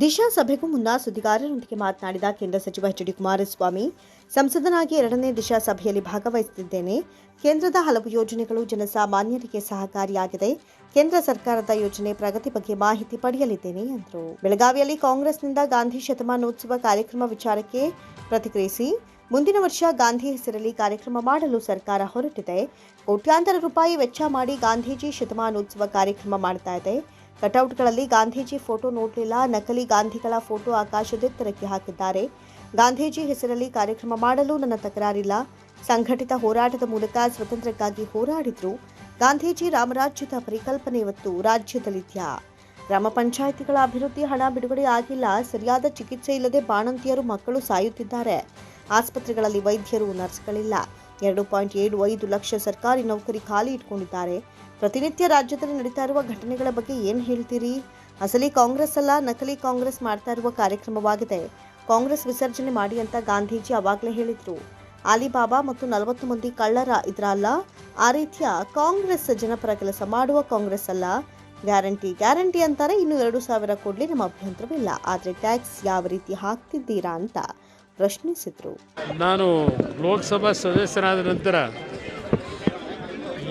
ದಿಶಾ ಸಭೆಗೂ ಮುನ್ನ ಸುದ್ದಿಗಾರರೊಂದಿಗೆ ಮಾತನಾಡಿದ ಕೇಂದ್ರ ಸಚಿವ ಎಚ್ ಡಿ ಕುಮಾರಸ್ವಾಮಿ, ಸಂಸದನಾಗಿ ಎರಡನೇ ದಿಶಾ ಸಭೆಯಲ್ಲಿ ಭಾಗವಹಿಸುತ್ತಿದ್ದೇನೆ. ಕೇಂದ್ರದ ಹಲವು ಯೋಜನೆಗಳು ಜನಸಾಮಾನ್ಯರಿಗೆ ಸಹಕಾರಿಯಾಗಿದೆ. ಕೇಂದ್ರ ಸರ್ಕಾರದ ಯೋಜನೆ ಪ್ರಗತಿ ಬಗ್ಗೆ ಮಾಹಿತಿ ಪಡೆಯಲಿದ್ದೇನೆ ಎಂದರು. ಬೆಳಗಾವಿಯಲ್ಲಿ ಕಾಂಗ್ರೆಸ್ನಿಂದ ಗಾಂಧಿ ಶತಮಾನೋತ್ಸವ ಕಾರ್ಯಕ್ರಮ ವಿಚಾರಕ್ಕೆ ಪ್ರತಿಕ್ರಿಯಿಸಿ, ಮುಂದಿನ ವರ್ಷ ಗಾಂಧಿ ಹೆಸರಲ್ಲಿ ಕಾರ್ಯಕ್ರಮ ಮಾಡಲು ಸರ್ಕಾರ ಹೊರಟಿದೆ. ಕೋಟ್ಯಾಂತರ ರೂಪಾಯಿ ವೆಚ್ಚ ಮಾಡಿ ಗಾಂಧೀಜಿ ಶತಮಾನೋತ್ಸವ ಕಾರ್ಯಕ್ರಮ ಮಾಡ್ತಾ ಇದೆ. ಕಟೌಟ್ಗಳಲ್ಲಿ ಗಾಂಧೀಜಿ ಫೋಟೋ ನೋಡಲಿಲ್ಲ, ನಕಲಿ ಗಾಂಧಿಗಳ ಫೋಟೋ ಆಕಾಶದೆತ್ತರಕ್ಕೆ ಹಾಕಿದ್ದಾರೆ. ಗಾಂಧೀಜಿ ಹೆಸರಲ್ಲಿ ಕಾರ್ಯಕ್ರಮ ಮಾಡಲು ನನ್ನ ತಕರಾರಿಲ್ಲ. ಸಂಘಟಿತ ಹೋರಾಟದ ಮೂಲಕ ಸ್ವತಂತ್ರಕ್ಕಾಗಿ ಹೋರಾಡಿದ್ರು ಗಾಂಧೀಜಿ ರಾಮರಾಜ್ಯದ ಪರಿಕಲ್ಪನೆ ಇವತ್ತು ರಾಜ್ಯದಲ್ಲಿದ್ಯಾ ಗ್ರಾಮ ಪಂಚಾಯಿತಿಗಳ ಅಭಿವೃದ್ಧಿ ಹಣ ಬಿಡುಗಡೆ ಆಗಿಲ್ಲ, ಸರಿಯಾದ ಚಿಕಿತ್ಸೆ ಇಲ್ಲದೆ ಬಾಣಂತಿಯರು ಮಕ್ಕಳು ಸಾಯುತ್ತಿದ್ದಾರೆ. ಆಸ್ಪತ್ರೆಗಳಲ್ಲಿ ವೈದ್ಯರು, ನರ್ಸ್ಗಳಿಲ್ಲ. ಎರಡು ಪಾಯಿಂಟ್ ಏಳು ಐದು ಲಕ್ಷ ಸರ್ಕಾರಿ ನೌಕರಿ ಖಾಲಿ ಇಟ್ಕೊಂಡಿದ್ದಾರೆ. ಪ್ರತಿನಿತ್ಯ ರಾಜ್ಯದಲ್ಲಿ ನಡೀತಾ ಇರುವ ಘಟನೆಗಳ ಬಗ್ಗೆ ಏನು ಹೇಳ್ತೀರಿ? ಅಸಲಿ ಕಾಂಗ್ರೆಸ್ ಅಲ್ಲ, ನಕಲಿ ಕಾಂಗ್ರೆಸ್ ಮಾಡ್ತಾ ಇರುವ ಕಾರ್ಯಕ್ರಮವಾಗಿದೆ. ಕಾಂಗ್ರೆಸ್ ವಿಸರ್ಜನೆ ಮಾಡಿ ಅಂತ ಗಾಂಧೀಜಿ ಅವಾಗಲೇ ಹೇಳಿದ್ರು. ಆಲಿಬಾಬಾ ಮತ್ತು ನಲವತ್ತು ಮಂದಿ ಕಳ್ಳರ ಇದ್ರ ಅಲ್ಲ? ಆ ರೀತಿಯ ಕಾಂಗ್ರೆಸ್ ಜನಪರ ಕೆಲಸ ಮಾಡುವ ಕಾಂಗ್ರೆಸ್ ಅಲ್ಲ? ಗ್ಯಾರಂಟಿ ಗ್ಯಾರಂಟಿ ಅಂತಾರೆ ಇನ್ನು ಎರಡು ಸಾವಿರ ಕೊಡಲಿ ನಮ್ಮ ಅಭ್ಯಂತರವಿಲ್ಲ. ಆದರೆ ಟ್ಯಾಕ್ಸ್ ಯಾವ ರೀತಿ ಹಾಕ್ತಿದ್ದೀರಾ ಅಂತ ಪ್ರಶ್ನಿಸಿದ್ರು. ನಾನು ಲೋಕಸಭಾ ಸದಸ್ಯನಾದ ನಂತರ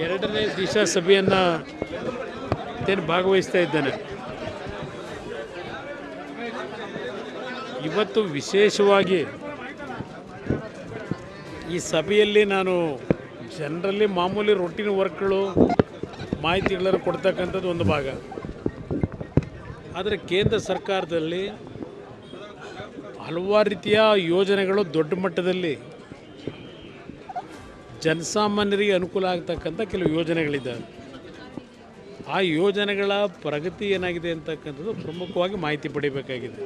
ಎರಡನೇ ದಿಶಾ ಸಭೆಯನ್ನು ಭಾಗವಹಿಸ್ತಾ ಇದ್ದೇನೆ. ಇವತ್ತು ವಿಶೇಷವಾಗಿ ಈ ಸಭೆಯಲ್ಲಿ ನಾನು ಜನರಲ್ಲಿ ಮಾಮೂಲಿ ರೊಟ್ಟಿನ ವರ್ಕ್ಗಳು, ಮಾಹಿತಿಗಳನ್ನು ಕೊಡ್ತಕ್ಕಂಥದ್ದು ಒಂದು ಭಾಗ. ಆದರೆ ಕೇಂದ್ರ ಸರ್ಕಾರದಲ್ಲಿ ಹಲವಾರು ರೀತಿಯ ಯೋಜನೆಗಳು ದೊಡ್ಡ ಮಟ್ಟದಲ್ಲಿ ಜನಸಾಮಾನ್ಯರಿಗೆ ಅನುಕೂಲ ಆಗ್ತಕ್ಕಂಥ ಕೆಲವು ಯೋಜನೆಗಳಿದ್ದಾವೆ. ಆ ಯೋಜನೆಗಳ ಪ್ರಗತಿ ಏನಾಗಿದೆ ಅಂತಕ್ಕಂಥದ್ದು ಪ್ರಮುಖವಾಗಿ ಮಾಹಿತಿ ಪಡಿಬೇಕಾಗಿದೆ.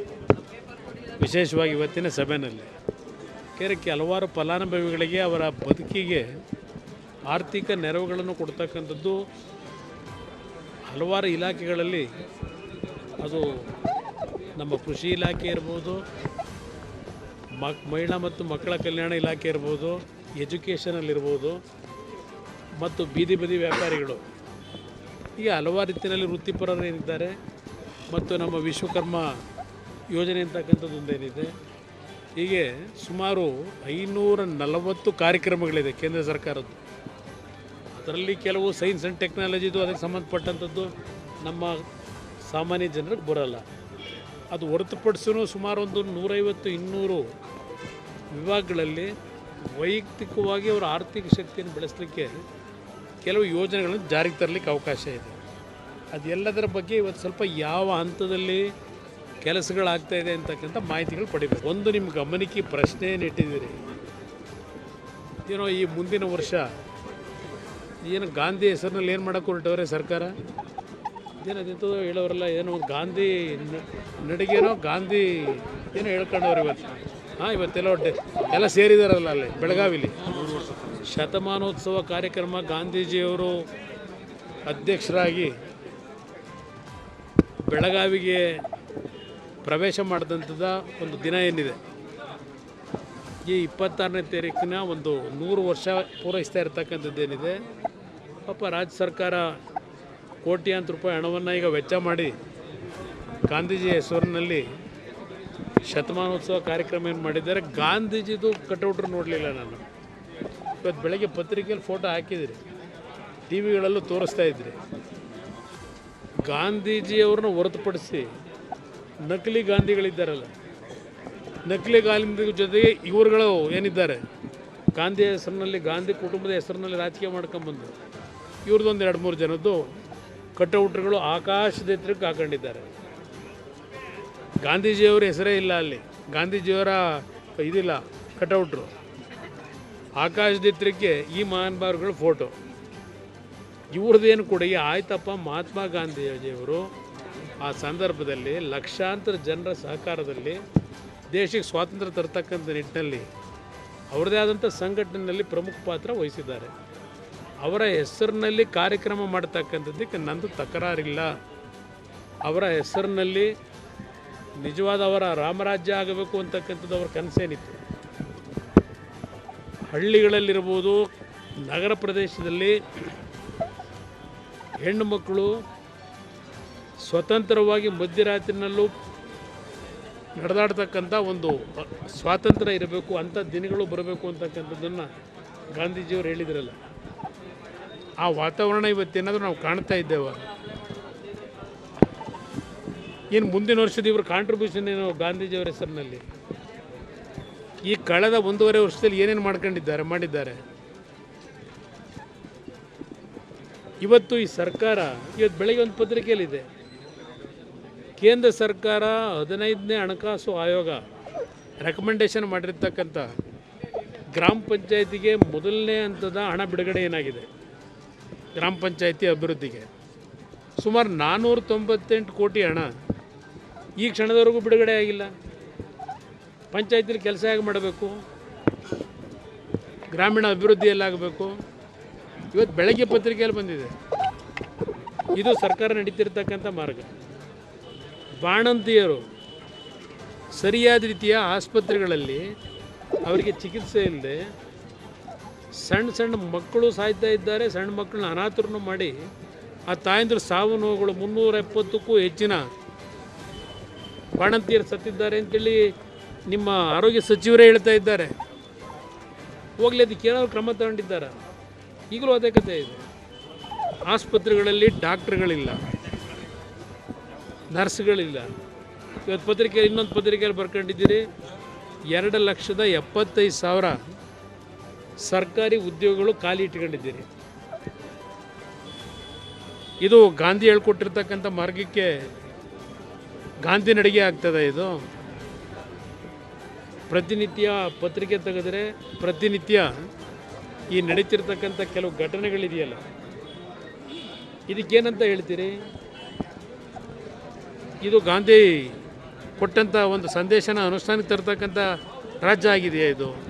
ವಿಶೇಷವಾಗಿ ಇವತ್ತಿನ ಸಭೆಯಲ್ಲಿ ಕೇರಕ್ಕೆ ಹಲವಾರು ಫಲಾನುಭವಿಗಳಿಗೆ ಅವರ ಬದುಕಿಗೆ ಆರ್ಥಿಕ ನೆರವುಗಳನ್ನು ಕೊಡ್ತಕ್ಕಂಥದ್ದು ಹಲವಾರು ಇಲಾಖೆಗಳಲ್ಲಿ. ಅದು ನಮ್ಮ ಕೃಷಿ ಇಲಾಖೆ ಇರ್ಬೋದು ಮಕ್, ಮಹಿಳಾ ಮತ್ತು ಮಕ್ಕಳ ಕಲ್ಯಾಣ ಇಲಾಖೆ ಇರ್ಬೋದು ಎಜುಕೇಷನಲ್ಲಿರ್ಬೋದು ಮತ್ತು ಬೀದಿ ಬದಿ ವ್ಯಾಪಾರಿಗಳು. ಹೀಗೆ ಹಲವಾರು ರೀತಿಯಲ್ಲಿ ವೃತ್ತಿಪರರು ಏನಿದ್ದಾರೆ ಮತ್ತು ನಮ್ಮ ವಿಶ್ವಕರ್ಮ ಯೋಜನೆ ಅಂತಕ್ಕಂಥದ್ದು ಒಂದೇನಿದೆ ಹೀಗೆ ಸುಮಾರು ಐನೂರ ನಲವತ್ತು ಕಾರ್ಯಕ್ರಮಗಳಿದೆ ಕೇಂದ್ರ ಸರ್ಕಾರದ್ದು. ಅದರಲ್ಲಿ ಕೆಲವು ಸೈನ್ಸ್ ಆ್ಯಂಡ್ ಟೆಕ್ನಾಲಜಿದು ಅದಕ್ಕೆ ಸಂಬಂಧಪಟ್ಟಂಥದ್ದು ನಮ್ಮ ಸಾಮಾನ್ಯ ಜನರಿಗೆ ಬರೋಲ್ಲ. ಅದು ಹೊರತುಪಡಿಸೂ ಸುಮಾರು ಒಂದು ನೂರೈವತ್ತು ಇನ್ನೂರು ವಿಭಾಗಗಳಲ್ಲಿ ವೈಯಕ್ತಿಕವಾಗಿ ಅವರ ಆರ್ಥಿಕ ಶಕ್ತಿಯನ್ನು ಬೆಳೆಸಲಿಕ್ಕೆ ಕೆಲವು ಯೋಜನೆಗಳನ್ನು ಜಾರಿಗೆ ತರಲಿಕ್ಕೆ ಅವಕಾಶ ಇದೆ. ಅದೆಲ್ಲದರ ಬಗ್ಗೆ ಇವತ್ತು ಸ್ವಲ್ಪ ಯಾವ ಹಂತದಲ್ಲಿ ಕೆಲಸಗಳಾಗ್ತಾ ಇದೆ ಅಂತಕ್ಕಂಥ ಮಾಹಿತಿಗಳು ಪಡಿಬೇಕು. ಒಂದು ನಿಮ್ಮ ಗಮನಕ್ಕೆ ಪ್ರಶ್ನೆ ಏನು ಇಟ್ಟಿದ್ದೀರಿ? ಏನೋ ಈ ಮುಂದಿನ ವರ್ಷ ಏನು ಗಾಂಧಿ ಹೆಸರಿನಲ್ಲಿ ಏನು ಮಾಡೋಕೆ ಹೊರಟವ್ರೆ ಸರ್ಕಾರ? ಏನದಂತೂ ಹೇಳೋರಲ್ಲ, ಏನೋ ಗಾಂಧಿ ನಡಿಗೆನೋ ಗಾಂಧಿ ಏನೋ ಹೇಳ್ಕೊಂಡವ್ರು ಇವತ್ತು. ಹಾಂ, ಇವತ್ತೆಲ್ಲ ಒಟ್ಟೆ ಎಲ್ಲ ಸೇರಿದಾರಲ್ಲ ಅಲ್ಲಿ, ಬೆಳಗಾವಿಲಿ. ಶತಮಾನೋತ್ಸವ ಕಾರ್ಯಕ್ರಮ ಗಾಂಧೀಜಿಯವರು ಅಧ್ಯಕ್ಷರಾಗಿ ಬೆಳಗಾವಿಗೆ ಪ್ರವೇಶ ಮಾಡಿದಂಥದ್ದು ಒಂದು ದಿನ ಏನಿದೆ? ಈ ಇಪ್ಪತ್ತಾರನೇ ತಾರೀಕಿನ ಒಂದು ನೂರು ವರ್ಷ ಪೂರೈಸ್ತಾ ಇರ್ತಕ್ಕಂಥದ್ದೇನಿದೆ ಪಾಪ ರಾಜ್ಯ ಸರ್ಕಾರ ಕೋಟ್ಯಾಂತರ ರೂಪಾಯಿ ಹಣವನ್ನು ಈಗ ವೆಚ್ಚ ಮಾಡಿ ಗಾಂಧೀಜಿ ಹೆಸರಿನಲ್ಲಿ ಶತಮಾನೋತ್ಸವ ಕಾರ್ಯಕ್ರಮ ಏನು ಮಾಡಿದ್ದಾರೆ? ಗಾಂಧೀಜಿದು ಕಟೌಟ್ರು ನೋಡಲಿಲ್ಲ ನಾನು. ಇವತ್ತು ಬೆಳಗ್ಗೆ ಪತ್ರಿಕೆಯಲ್ಲಿ ಫೋಟೋ ಹಾಕಿದಿರಿ. ಟಿ ವಿಗಳಲ್ಲೂ ತೋರಿಸ್ತಾ ಇದ್ರಿ. ಗಾಂಧೀಜಿಯವ್ರನ್ನ ಹೊರತುಪಡಿಸಿ ನಕಲಿ ಗಾಂಧಿಗಳಿದ್ದಾರಲ್ಲ, ನಕಲಿ ಗಾಂಧಿ ಜೊತೆಗೆ ಇವರುಗಳು ಏನಿದ್ದಾರೆ? ಗಾಂಧಿ ಹೆಸರಿನಲ್ಲಿ, ಗಾಂಧಿ ಕುಟುಂಬದ ಹೆಸರಿನಲ್ಲಿ ರಾಜಕೀಯ ಮಾಡ್ಕೊಂಬಂದು ಇವ್ರದ್ದೊಂದು ಎರಡು ಮೂರು ಜನದ್ದು ಕಟೌಟ್ರುಗಳು ಆಕಾಶದ ಎತ್ತರಕ್ಕೆ ಹಾಕೊಂಡಿದ್ದಾರೆ. ಗಾಂಧೀಜಿಯವರ ಹೆಸರೇ ಇಲ್ಲ ಅಲ್ಲಿ. ಗಾಂಧೀಜಿಯವರ ಇದಿಲ್ಲ, ಕಟೌಟ್ರು. ಆಕಾಶ ಎತ್ತರಕ್ಕೆ ಈ ಮಹಾನುಭಾವರುಗಳ ಫೋಟೋ. ಇವ್ರದ್ದೇನು ಕೊಡುಗೆ ಆಯ್ತಪ್ಪ ಮಹಾತ್ಮ ಗಾಂಧೀಜಿಯವರು ಆ ಸಂದರ್ಭದಲ್ಲಿ ಲಕ್ಷಾಂತರ ಜನರ ಸಹಕಾರದಲ್ಲಿ ದೇಶಕ್ಕೆ ಸ್ವಾತಂತ್ರ್ಯ ತರ್ತಕ್ಕಂಥ ನಿಟ್ಟಿನಲ್ಲಿ ಅವರದೇ ಆದಂಥ ಸಂಘಟನೆಯಲ್ಲಿ ಪ್ರಮುಖ ಪಾತ್ರ ವಹಿಸಿದ್ದಾರೆ. ಅವರ ಹೆಸರಿನಲ್ಲಿ ಕಾರ್ಯಕ್ರಮ ಮಾಡ್ತಕ್ಕಂಥದ್ದಕ್ಕೆ ನಂದು ತಕರಾರಿಲ್ಲ. ಅವರ ಹೆಸರಿನಲ್ಲಿ ನಿಜವಾದ ಅವರ ರಾಮರಾಜ್ಯ ಆಗಬೇಕು ಅಂತಕ್ಕಂಥದ್ದು ಅವ್ರ ಕನಸೇನಿತ್ತು. ಹಳ್ಳಿಗಳಲ್ಲಿರ್ಬೋದು, ನಗರ ಪ್ರದೇಶದಲ್ಲಿ ಹೆಣ್ಣು ಮಕ್ಕಳು ಸ್ವತಂತ್ರವಾಗಿ ಮಧ್ಯರಾತ್ರಿನಲ್ಲೂ ನಡೆದಾಡ್ತಕ್ಕಂಥ ಒಂದು ಸ್ವಾತಂತ್ರ್ಯ ಇರಬೇಕು, ಅಂಥ ದಿನಗಳು ಬರಬೇಕು ಅಂತಕ್ಕಂಥದ್ದನ್ನು ಗಾಂಧೀಜಿಯವರು ಹೇಳಿದ್ರಲ್ಲ. ಆ ವಾತಾವರಣ ಇವತ್ತೇನಾದರೂ ನಾವು ಕಾಣ್ತಾ ಇದ್ದೇವೆ. ಇನ್ನು ಮುಂದಿನ ವರ್ಷದ ಇವರು ಕಾಂಟ್ರಿಬ್ಯೂಷನ್ ಏನು ಗಾಂಧೀಜಿಯವರ ಹೆಸರಿನಲ್ಲಿ? ಈ ಕಳೆದ ಒಂದೂವರೆ ವರ್ಷದಲ್ಲಿ ಏನೇನು ಮಾಡ್ಕೊಂಡಿದ್ದಾರೆ, ಮಾಡಿದ್ದಾರೆ? ಇವತ್ತು ಈ ಸರ್ಕಾರ, ಇವತ್ತು ಬೆಳಗ್ಗೆ ಒಂದು ಪತ್ರಿಕೆಯಲ್ಲಿದೆ. ಕೇಂದ್ರ ಸರ್ಕಾರ ಹದಿನೈದನೇ ಹಣಕಾಸು ಆಯೋಗ ರೆಕಮೆಂಡೇಶನ್ ಮಾಡಿರ್ತಕ್ಕಂಥ ಗ್ರಾಮ ಪಂಚಾಯತಿಗೆ ಮೊದಲನೇ ಹಂತದ ಹಣ ಬಿಡುಗಡೆ ಏನಾಗಿದೆ? ಗ್ರಾಮ ಪಂಚಾಯತಿ ಅಭಿವೃದ್ಧಿಗೆ. ಸುಮಾರು ನಾನ್ನೂರ ತೊಂಬತ್ತೆಂಟು ಕೋಟಿ ಹಣ ಈ ಕ್ಷಣದವರೆಗೂ ಬಿಡುಗಡೆ ಆಗಿಲ್ಲ. ಪಂಚಾಯತಿಲಿ ಕೆಲಸ ಹೇಗೆ ಮಾಡಬೇಕು? ಗ್ರಾಮೀಣ ಅಭಿವೃದ್ಧಿಯಲ್ಲಾಗಬೇಕು. ಇವತ್ತು ಬೆಳಗ್ಗೆ ಪತ್ರಿಕೆಯಲ್ಲಿ ಬಂದಿದೆ. ಇದು ಸರ್ಕಾರ ನಡೀತಿರ್ತಕ್ಕಂಥ ಮಾರ್ಗ. ಬಾಣಂತಿಯರು ಸರಿಯಾದ ರೀತಿಯ ಆಸ್ಪತ್ರೆಗಳಲ್ಲಿ ಅವರಿಗೆ ಚಿಕಿತ್ಸೆ ಇಲ್ಲದೆ ಸಣ್ಣ ಸಣ್ಣ ಮಕ್ಕಳು ಸಾಯ್ತಾ ಇದ್ದಾರೆ. ಸಣ್ಣ ಮಕ್ಕಳನ್ನ ಅನಾಥರನ್ನು ಮಾಡಿ ಆ ತಾಯಂದ್ರ ಸಾವು ನೋವುಗಳು ಮುನ್ನೂರ ಎಪ್ಪತ್ತಕ್ಕೂ ಹೆಚ್ಚಿನ ಬಾಣಂತಿಯರು ಸತ್ತಿದ್ದಾರೆ ಅಂತೇಳಿ ನಿಮ್ಮ ಆರೋಗ್ಯ ಸಚಿವರೇ ಹೇಳ್ತಾ ಇದ್ದಾರೆ. ಹೋಗಲಿ ಅದಕ್ಕೆ ಏನಾದ್ರು ಕ್ರಮ ತಗೊಂಡಿದ್ದಾರೆ? ಈಗಲೂ ಅದೇ ಕಥೆ ಇದೆ. ಆಸ್ಪತ್ರೆಗಳಲ್ಲಿ ಡಾಕ್ಟ್ರುಗಳಿಲ್ಲ. ನರ್ಸ್ಗಳಿಲ್ಲ. ಇವತ್ತು ಪತ್ರಿಕೆಯಲ್ಲಿ ಇನ್ನೊಂದು ಪತ್ರಿಕೆಯಲ್ಲಿ ಬರ್ಕೊಂಡಿದ್ದೀರಿ. ಎರಡು ಲಕ್ಷದ ಎಪ್ಪತ್ತೈದು ಸಾವಿರ ಸರ್ಕಾರಿ ಉದ್ಯೋಗಗಳು ಖಾಲಿ ಇಟ್ಕೊಂಡಿದ್ದೀರಿ. ಇದು ಗಾಂಧಿ ಹೇಳ್ಕೊಟ್ಟಿರ್ತಕ್ಕಂಥ ಮಾರ್ಗಕ್ಕೆ ಗಾಂಧಿ ನಡಿಗೆ ಆಗ್ತದೆ ಇದು. ಪ್ರತಿನಿತ್ಯ ಪತ್ರಿಕೆ ತೆಗೆದರೆ ಪ್ರತಿನಿತ್ಯ ಈ ನಡೀತಿರ್ತಕ್ಕಂಥ ಕೆಲವು ಘಟನೆಗಳಿದೆಯಲ್ಲ. ಇದಕ್ಕೇನಂತ ಹೇಳ್ತೀರಿ? ಇದು ಗಾಂಧಿ ಕೊಟ್ಟಂಥ ಒಂದು ಸಂದೇಶನ ಅನುಷ್ಠಾನಕ್ಕೆ ತರ್ತಕ್ಕಂಥ ರಾಜ್ಯ ಆಗಿದೆಯಾ ಇದು?